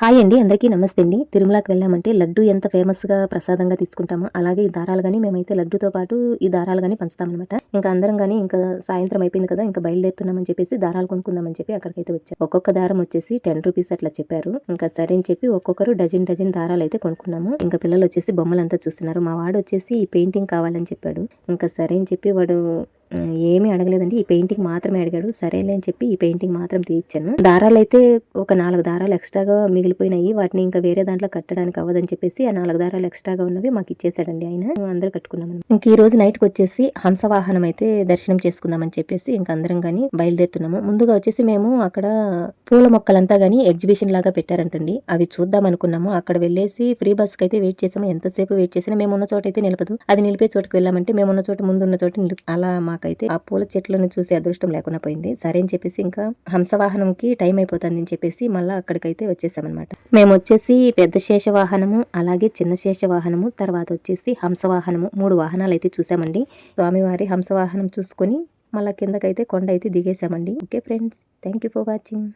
Hi అండి అందరికీ నమస్తే అండి. తిరుమలకి వెళ్ళామంటే లడ్డు ఎంత ఫేమస్గా ప్రసాదంగా తీసుకుంటామో అలాగే ఈ దారాలు కానీ మేమైతే లడ్డుతో పాటు ఈ దారాలు కానీ పంచుతామన్నమాట. ఇంకా అందరం కానీ ఇంకా సాయంత్రం అయిపోయింది కదా ఇంకా బయలుదేరుతున్నామని చెప్పేసి దారాలు కొనుక్కుందామని చెప్పి అక్కడికైతే వచ్చాం. ఒక్కొక్క దారం వచ్చేసి టెన్ రూపీస్ అట్లా చెప్పారు. ఇంకా సరే అని చెప్పి ఒక్కొక్కరు డజన్ డజన్ దారాలు అయితే కొనుక్కున్నాము. ఇంకా పిల్లలు వచ్చేసి బొమ్మలంతా చూస్తున్నారు. మా వాడు వచ్చేసి ఈ పెయింటింగ్ కావాలని చెప్పాడు. ఇంకా సరే అని చెప్పి వాడు ఏమీ అడగలేదండి. ఈ పెయింటింగ్ మాత్రమే అడిగాడు. సరేలే అని చెప్పి ఈ పెయింటింగ్ మాత్రం తీయించాను దారాలు అయితే ఒక నాలుగు దారాలు ఎక్స్ట్రాగా మిగిలిపోయినాయి. వాటిని ఇంకా వేరే దాంట్లో కట్టడానికి అవ్వదని చెప్పేసి ఆ నాలుగు దారాలు ఎక్స్ట్రాగా ఉన్నవి మాకు ఇచ్చేసాడండి ఆయన. అందరూ కట్టుకున్నాం ఇంక ఈ రోజు నైట్కి వచ్చేసి హంసవాహనం అయితే దర్శనం చేసుకుందామని చెప్పేసి ఇంక అందరం కానీ బయలుదేరుతున్నాము. ముందుగా వచ్చేసి మేము అక్కడ పూల మొక్కలంతా కానీ ఎగ్జిబిషన్ లాగా పెట్టారంటండి. అవి చూద్దాం అనుకున్నాము. అక్కడ వెళ్ళేసి ఫ్రీ బస్కి అయితే వెయిట్ చేసాము. ఎంతసేపు వెయిట్ చేసినా మేము ఉన్న చోట అయితే నిలపదు. అది నిలిపే చోటుకి వెళ్ళామంటే మేము ఉన్న చోట ముందు ఉన్న చోట అలా మా నాకైతే ఆ పూల చెట్లను చూసి అదృష్టం లేకుండా పోయింది. సరే అని చెప్పేసి ఇంకా హంసవాహనంకి టైం అయిపోతుంది అని చెప్పేసి మళ్ళీ అక్కడికైతే వచ్చేసామన్నమాట. మేము వచ్చేసి పెద్ద శేష వాహనము అలాగే చిన్న శేష వాహనము తర్వాత వచ్చేసి హంసవాహనము మూడు వాహనాలు అయితే చూసామండి. స్వామివారి హంసవాహనం చూసుకొని మళ్ళీ కిందకైతే కొండ అయితే దిగేసామండి. Okay friends thank you for watching.